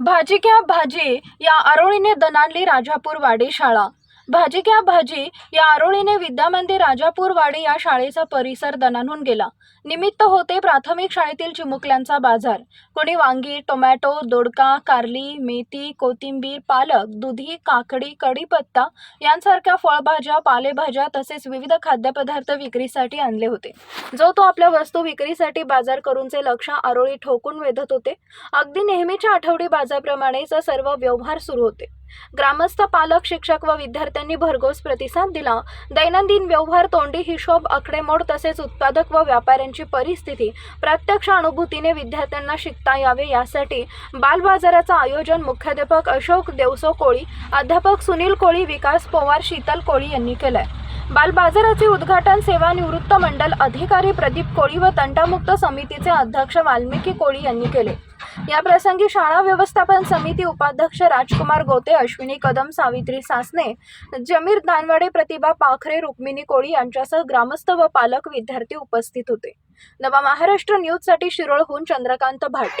भाजी घ्या भाजी? या आरोळीने दणाणली राजापूर वाडी शाळा. भाजी क्या भाजी? या आरोळीने विद्यामंदिर राजापूर वाडी या शाळेचा परिसर दणानून गेला. निमित्त होते प्राथमिक शाळेतील चिमुकल्यांचा बाजार. कोणी वांगी टोमॅटो दोडका कारली मेथी कोथिंबीर पालक दुधी काकडी कढीपत्ता यांसारख्या फळभाज्या पालेभाज्या तसेच विविध खाद्यपदार्थ विक्रीसाठी आणले होते. जो तो आपल्या वस्तू विक्रीसाठी बाजार करूनचे लक्ष आरोळी ठोकून वेधत होते. अगदी नेहमीच्या आठवडी बाजारप्रमाणेच सर्व व्यवहार सुरू होते. ग्रामस्थ पालक शिक्षक व विद्यार्थ्यांनी भरघोस प्रतिसाद दिला. दैनंदिन व्यवहार तोंडी हिशोब आकडेमोड तसेच उत्पादक व व्यापाऱ्यांची परिस्थिती प्रत्यक्ष अनुभूतीने विद्यार्थ्यांना शिकता यावे यासाठी बालबाजाराचं आयोजन मुख्याध्यापक अशोक देवसो कोळी अध्यापक सुनील कोळी विकास पवार शीतल कोळी यांनी केलंय. बालबाजाराचे उद्घाटन सेवानिवृत्त मंडल अधिकारी प्रदीप कोळी व तंटामुक्त समितीचे अध्यक्ष वाल्मिकी कोळी यांनी केले. याप्रसंगी शाळा व्यवस्थापन समिती उपाध्यक्ष राजकुमार गोते अश्विनी कदम सावित्री सासने जमीर दानवाडे प्रतिभा पाखरे रुक्मिणी कोळी यांच्यासह ग्रामस्थ व पालक विद्यार्थी उपस्थित होते. नवा महाराष्ट्र न्यूजसाठी शिरोळहून चंद्रकांत भाट.